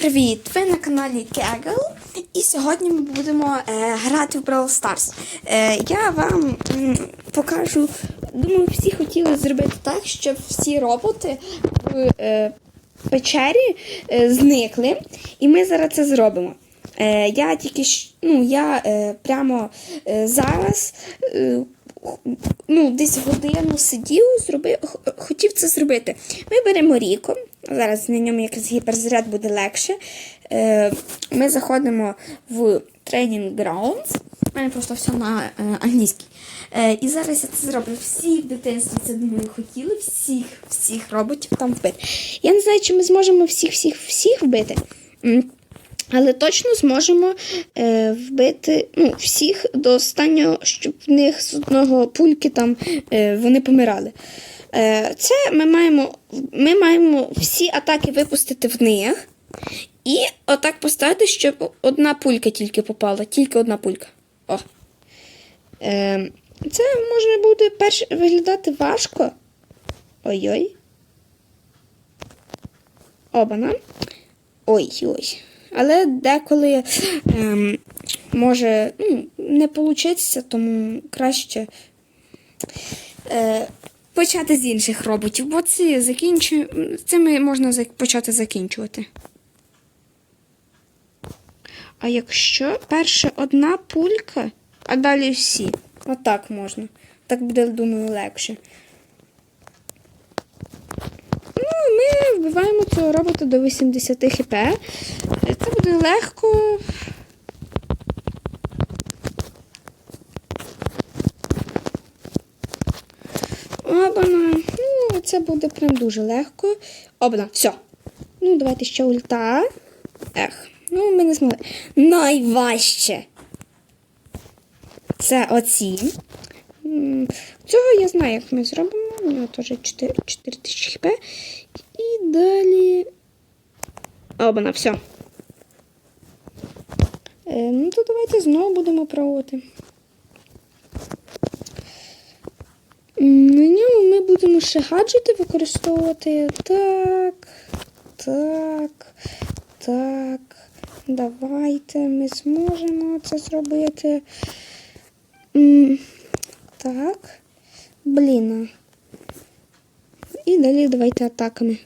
привіт! Ви на каналі Kegel і сьогодні ми будемо е, грати в Brawl Stars. Е, я вам м, покажу, думаю, всі хотіли зробити так, щоб всі роботи в е, печері е, зникли. І ми зараз це зробимо. Е, я тільки ну, я е, прямо е, зараз. Е, ну, десь годину сидів, зробив, хотів це зробити. Ми беремо Ріко. Зараз на ньому якраз гіперзаряд буде легше. Е, ми заходимо в Training Grounds. У мене просто все на е, англійській. Е, і зараз я це зроблю. Всі в дитинстві це думаю хотіли, всіх, всіх роботів там вбити. Я не знаю, чи ми зможемо всіх, всіх, всіх вбити. Але точно зможемо е, вбити ну, всіх до останнього, щоб в них з одного пульки там е, вони помирали. Е, це ми маємо, ми маємо всі атаки випустити в них. І отак поставити, щоб одна пулька тільки попала. Тільки одна пулька. О. Е, це може буде перш виглядати важко. Ой-ой. Обана. Ой-ой. Але деколи ем, може ну, не вийти, тому краще е, почати з інших роботів, бо ці закінчу... цими можна почати закінчувати. А якщо перше одна пулька, а далі всі. Отак можна. Так буде, думаю, легше. Ну, ми вбиваємо цього робота до 80 хп. Це буде легко. Обана. Ну, це буде прям дуже легко. Обана, все. Ну, давайте ще ульта. Ех, ну ми не змогли. Найважче. Це оці. Цього я знаю, як ми зробимо. У нього теж 4, 4 хп. І далі. Обана, все. Е, ну, то давайте знову будемо пробувати. М, На ньому ми будемо ще гаджети використовувати. Так, так, так. Давайте ми зможемо це зробити. Так. Блін. І далі давайте атаками.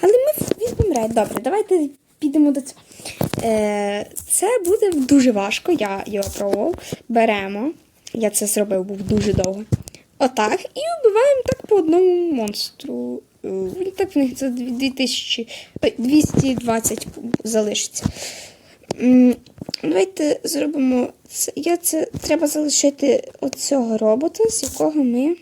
Але ми візьмемо рейд. Добре, давайте підемо до цього. Е, це буде дуже важко, я його пробував. Беремо. Я це зробив, був дуже довго. Отак. І вбиваємо так по одному монстру. Е, Він так в них за 2000, 220 залишиться. Давайте зробимо це. Я це треба залишити оцього робота, з якого ми.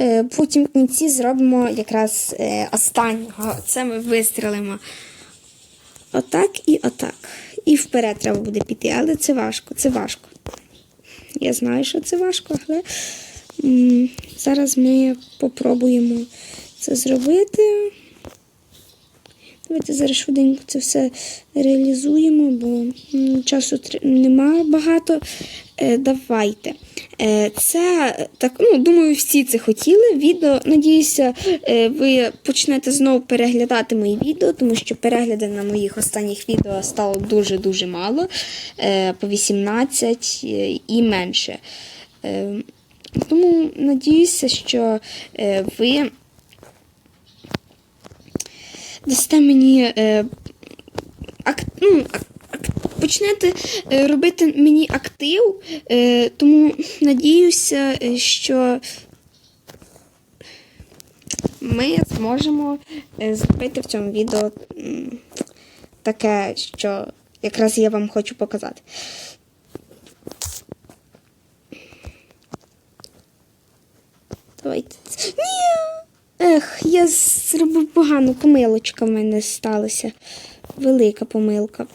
Е, Потім в кінці зробимо якраз е, останнього. Це ми вистрілимо отак і отак. І вперед треба буде піти, але це важко, це важко. Я знаю, що це важко, але зараз ми попробуємо це зробити. Давайте зараз швиденько це все реалізуємо, бо часу тр- нема багато. Е, давайте. Е, це так, ну, думаю, всі це хотіли. Відео, надіюся, е, ви почнете знову переглядати мої відео, тому що перегляди на моїх останніх відео стало дуже-дуже мало, е, по 18 е, і менше. Е, тому надіюся, що е, ви дасте мені е, ак, ну, ак, почнете е, робити мені актив, е, тому надіюся, е, що ми зможемо е, зробити в цьому відео таке, що якраз я вам хочу показати. Давайте. Ні! Ех, я зробив погану помилочка в мене сталася. Велика помилка.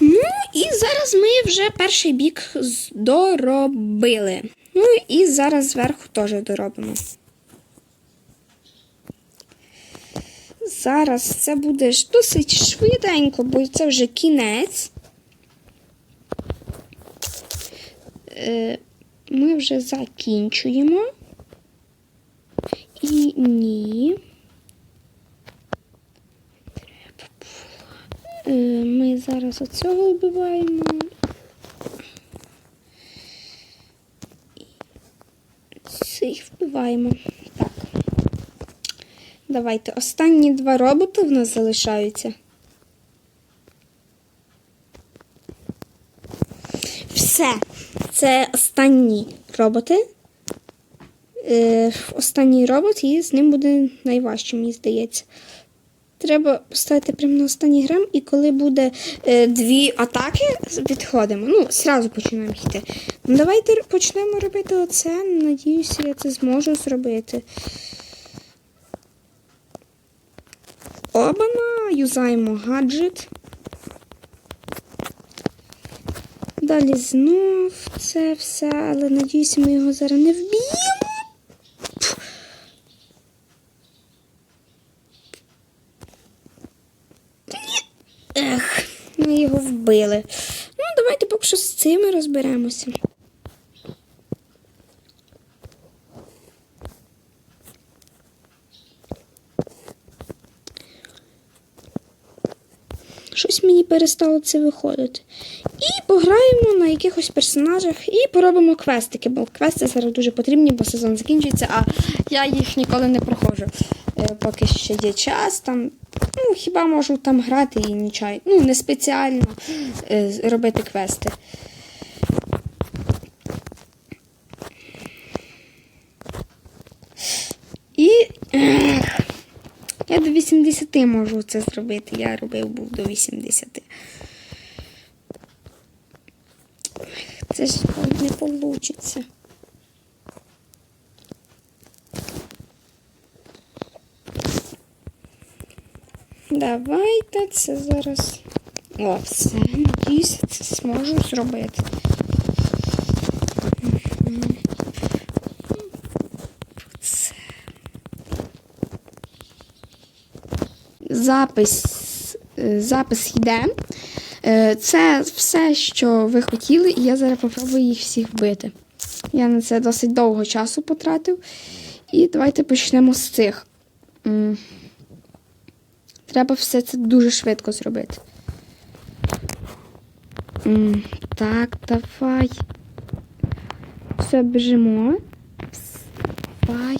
Ну, і зараз ми вже перший бік доробили. Ну і зараз зверху теж доробимо. Зараз це буде досить швиденько, бо це вже кінець. е, ми вже закінчуємо. І ні. Е, Ми зараз оцього вбиваємо. Цих вбиваємо. Так. Давайте. Останні два роботи в нас залишаються. Все. Це останні роботи. Е, останній робот, і з ним буде найважче, мені здається. Треба поставити прямо на останній грам, і коли буде е, дві атаки, відходимо. Ну, зразу починаємо йти. Ну, давайте почнемо робити оце. Надіюся, я це зможу зробити. Обана, юзаємо гаджет. Далі знов це все, але надіюся, ми його зараз не вб'ємо. Ех, ми його вбили. Ну, давайте поки що з цими розберемося. Щось мені перестало це виходити. І пограємо на якихось персонажах і поробимо квестики, бо квести зараз дуже потрібні, бо сезон закінчується, а я їх ніколи не проходжу. Е, Поки ще є час, там, ну, хіба можу там грати і нічай. Ну, не спеціально е, робити квести. І ех, я до 80 можу це зробити. Я робив був до 80. Це ж не вийде. Давайте це зараз. О, все, надіюся, це зможу зробити. Мгм. Це. Запис, е, запис йде. Е, Це все, що ви хотіли, і я зараз попробую їх всіх вбити. Я на це досить довго часу потратив. І давайте почнемо з цих. Треба все це дуже швидко зробити. Так, давай. Все, біжимо. Давай.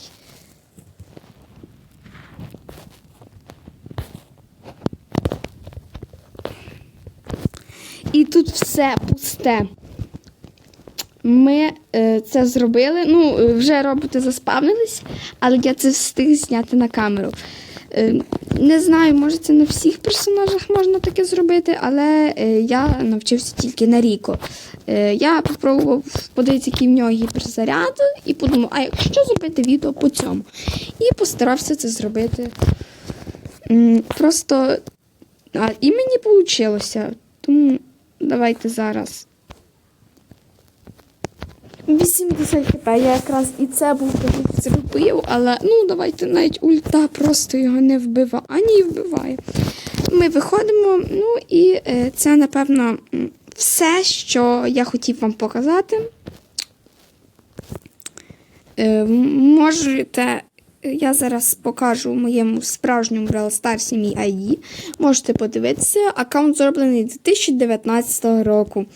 І тут все пусте. Ми е, це зробили. Ну, е, вже роботи заспавнились, але я це встиг зняти на камеру. Е, не знаю, може це на всіх персонажах можна таке зробити, але е, я навчився тільки на Ріко. Е, я спробував подивитися, який в нього гіперзаряд, і подумав, а якщо зробити відео по цьому? І постарався це зробити. Просто а, і мені вийшло. Тому давайте зараз. 80 хп, я якраз і це був зробив, але ну давайте навіть ульта просто його не вбиває, а ні, вбиває. Ми виходимо, ну і е, це, напевно, все, що я хотів вам показати. Е, можете, я зараз покажу в моєму справжньому Brawl Stars мій ID. Можете подивитися, аккаунт зроблений 2019 року.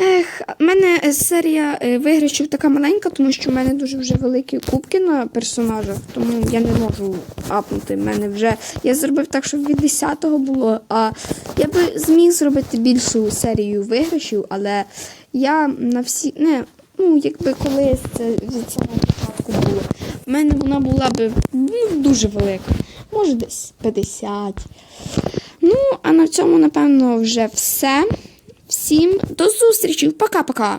Ех, в мене е, серія е, виграшів така маленька, тому що в мене дуже вже великі кубки на персонажах, тому я не можу апнути. В мене вже я зробив так, щоб від 10-го було. А я би зміг зробити більшу серію виграшів, але я на всі. Не, ну, якби колись це від самого початку було. В мене вона була б ну, дуже велика. Може, десь 50. Ну, а на цьому, напевно, вже все. Всім до зустрічі. Пока-пока.